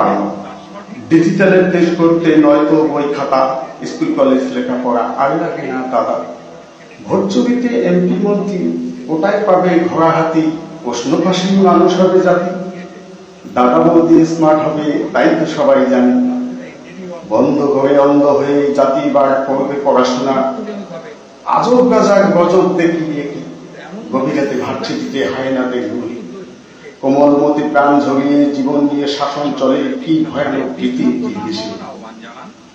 ছাপ্পান্ন ডিজিটালের দেশ করতে নয়তো বই খাতা স্কুল কলেজ লেখাপড়া, আর লাগে না, দাদা। ভোট চুরিতে এমপি মন্ত্রী ওটাই পাবে ঘোড়া হাতি প্রশ্ন ফাঁসি মানুষ হবে জাতি। দাদা বৌদি স্মার্ট হবে, তাই তো সবাই জানে। বন্ধ হয়ে অন্ধ হয়ে জাতি বার করবে পড়াশোনা। আজব গাজার গজব দেখিয়ে কি? গভীরাতে ভার্সিটিতে হয় না দেখুন। কোমলমতি প্রাণ ঝরিয়ে জীবন নিয়ে শাসন চলে, কি ভয়ানক ভীতি? দেশে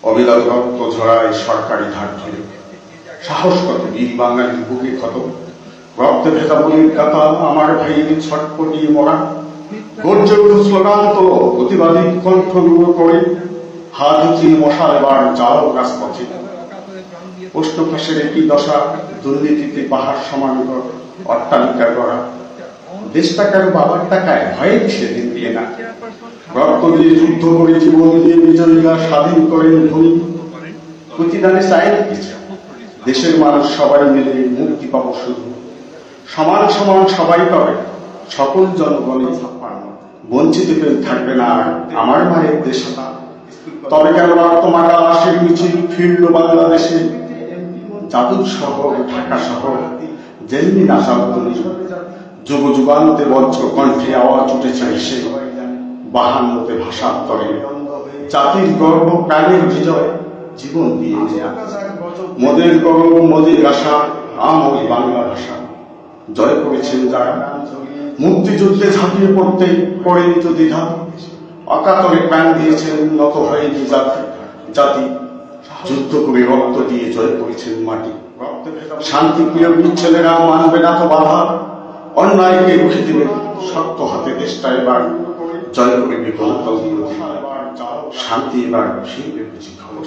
অবিরল রক্ত ঝরায় সরকারি ধার ধরে সাহস কত? বীর বাঙালির বুকে ক্ষত রক্তে ভেজা বলির কাতা আমার ভাইয়ের ছটপটিয়ে মরা। গর্জে স্লোগান তো প্রতিবাদী কণ্ঠ রূঢ় করে হাত উঁচিয়ে মশাল এবার যাও রাজপথে। প্রশ্ন ফাঁসের একই দশা দুর্নীতিতে পাহাড় সমান অট্টালিকা গড়া। দেশ টাকার বাবার টাকায় ভয়ে সেদিন দিয়ে না রক্ত দিয়ে যুদ্ধ করে জীবন দিয়ে বিজয়ীরা স্বাধীন করেন ভূমি প্রতিদানে চাই কিছু দেশের মানুষ সবাই মিলে মুক্তি পাবো শুধু। সমান সমান সবাই পাবে। সকল জনগণই বঞ্চিত কেউ থাকবে না আমার মায়ের দেশে তবে কেন তোমার লাশের মিছিল ফিরল বাংলাদেশে? জাদুর শহর, ঢাকা শহর, যেমনি নাশাবলী যুগ যুগান্তে বজ্র কণ্ঠে আওয়াজ উঠেছে এসে বাহান্নতে ভাষান্তরে। জাতির গর্ব, প্রাণের বিজয় জীবন দিয়ে নেয়া। মোদের গর্ব, মোদের আশা আমই বাংলা ভাষা জয় করেছেন যারা। মুক্তিযুদ্ধে ঝাঁপিয়ে পড়তে পড়েনি তো দ্বিধা। অকাতরে প্রাণ দিয়েছেন নত হয়নি জাতি। জাতি যুদ্ধ করে রক্ত দিয়ে জয় করেছেন মাটি। শান্তি প্রিয় ছেলেরা, মানবে না তো বাধা। অন্যায়কে রুখে দিবে শক্ত হাতে দেশটা এবার জয় করে গণতন্ত্র শান্তি এবার সেই বুঝি খবর